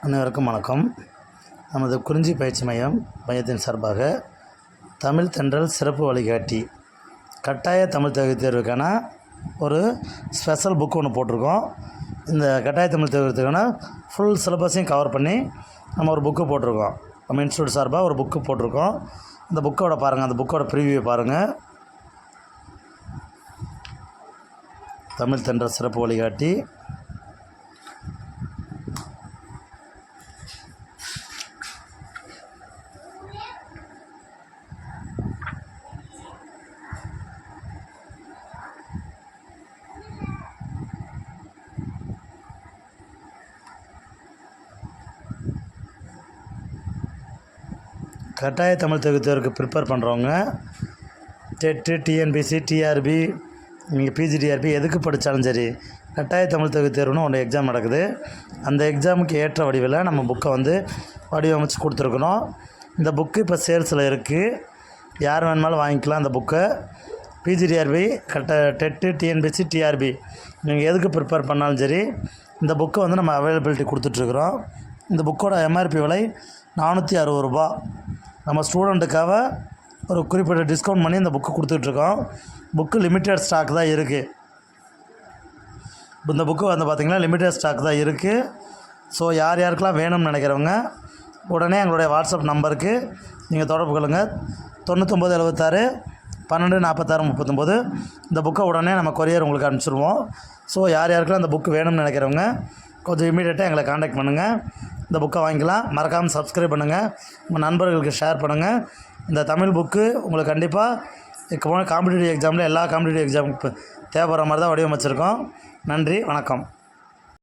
அனைவருக்கும் வணக்கம். நமது குறிஞ்சி பயிற்சி மையம் மையத்தின் சார்பாக தமிழ் தென்றல் சிறப்பு வழிகாட்டி கட்டாய தமிழ் தகுதி தேர்வுக்கான ஒரு ஸ்பெஷல் புக் ஒன்று போட்டிருக்கோம். இந்த கட்டாய தமிழ் தேர்வுக்கான ஃபுல் சிலபஸையும் கவர் பண்ணி நம்ம ஒரு புக்கு போட்டிருக்கோம். நம்ம இன்ஸ்டியூட் சார்பாக ஒரு புக்கு போட்டிருக்கோம். அந்த புக்கோட பாருங்கள் அந்த புக்கோட ப்ரிவியூ பாருங்கள் தமிழ் தென்றல் சிறப்பு வழிகாட்டி கட்டாய தமிழ் தகுதி தேர்வுக்கு ப்ரிப்பேர் பண்ணுறவங்க டெட்டு டிஎன்பிசி டிஆர்பி நீங்கள் பிஜிடிஆர்பி எதுக்கு படித்தாலும் சரி கட்டாய தமிழ் தகுதி தேர்வுன்னு ஒன்று எக்ஸாம் நடக்குது. அந்த எக்ஸாமுக்கு ஏற்ற வடிவில் நம்ம புக்கை வந்து வடிவமைச்சு கொடுத்துருக்குறோம் இந்த புக்கு இப்போ சேல்ஸில் இருக்குது யார் வேணுமாலும் வாங்கிக்கலாம் அந்த புக்கை பிஜிடிஆர்பி கட்ட டெட்டு டிஎன்பிசி டிஆர்பி நீங்கள் எதுக்கு ப்ரிப்பேர் பண்ணாலும் சரி இந்த புக்கை வந்து நம்ம அவைலபிலிட்டி கொடுத்துட்ருக்குறோம் இந்த புக்கோட எம்ஆர்பி விலை நானூற்றி அறுபது ரூபா நம்ம ஸ்டூடெண்ட்டுக்காக ஒரு குறிப்பிட்ட டிஸ்கவுண்ட் பண்ணி இந்த புக்கு கொடுத்துட்ருக்கோம். புக்கு லிமிட்டட் ஸ்டாக் தான் இருக்குது இந்த புக்கு வந்து பார்த்திங்கன்னா லிமிட்டட் ஸ்டாக் தான் இருக்குது ஸோ யார் யாருக்கெல்லாம் வேணும்னு நினைக்கிறவங்க உடனே எங்களுடைய வாட்ஸ்அப் நம்பருக்கு நீங்கள் தொடர்பு கொள்ளுங்கள் தொண்ணூத்தொம்பது எழுபத்தாறு பன்னெண்டு நாற்பத்தாறு முப்பத்தொம்போது. இந்த புக்கை உடனே நம்ம கொரியர் உங்களுக்கு அனுப்பிச்சிடுவோம் ஸோ யார் யாருக்கெல்லாம் இந்த புக்கு வேணும்னு நினைக்கிறவங்க கொஞ்சம் இமீடியட்டாக எங்களை காண்டாக்ட் பண்ணுங்கள் இந்த புக்கை வாங்கிக்கலாம். மறக்காமல் சப்ஸ்கிரைப் பண்ணுங்கள் உங்கள் நண்பர்களுக்கு ஷேர் பண்ணுங்கள் இந்த தமிழ் புக்கு உங்களுக்கு கண்டிப்பாக காம்படிட்டிவ் எக்ஸாமில் எல்லா காம்படிட்டிவ் எக்ஸாமுக்கு தேவைப்படுற மாதிரி தான் வடிவமைச்சிருக்கோம். நன்றி வணக்கம்.